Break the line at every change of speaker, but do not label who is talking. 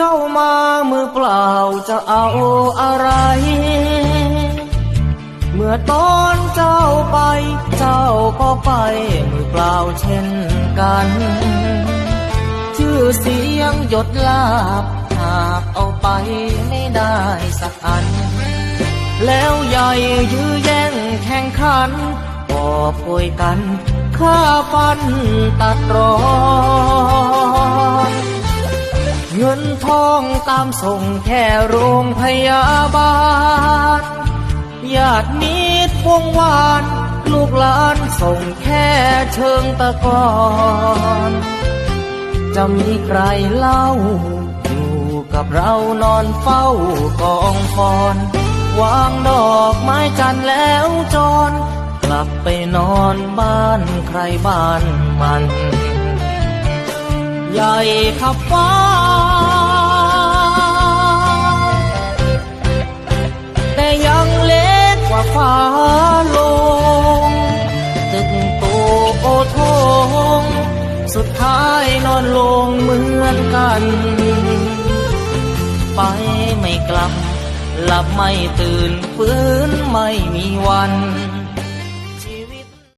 จ้ามามือเปล่าจะเอาอะไร เมื่อตอนเจ้าไป เจ้าก็ไปมือเปล่าเช่นกัน ชื่อเสียงหยดลาบหากเอาไปไม่ได้สักอัน แล้วใหญ่ยื้อแย่งแข่งขัน ก็ป่วยกันฆ่าฟันตัดรอ ทองตามส่งแค่โรงพยาบาลญาติมิตรวงวาน ลูกหลานส่งแค่เชิงตะกอนจะมีใครเล่า อยู่กับเรานอนเฝ้ากองฟอน วางดอกไม้จันแล้วจร กลับไปนอนบ้านใครบ้านมัน ใหญ่ขับฟ้า สุดท้ายนอนลงเหมือนกัน ไปไม่กลับ หลับไม่ตื่นฟื้นไม่มีวัน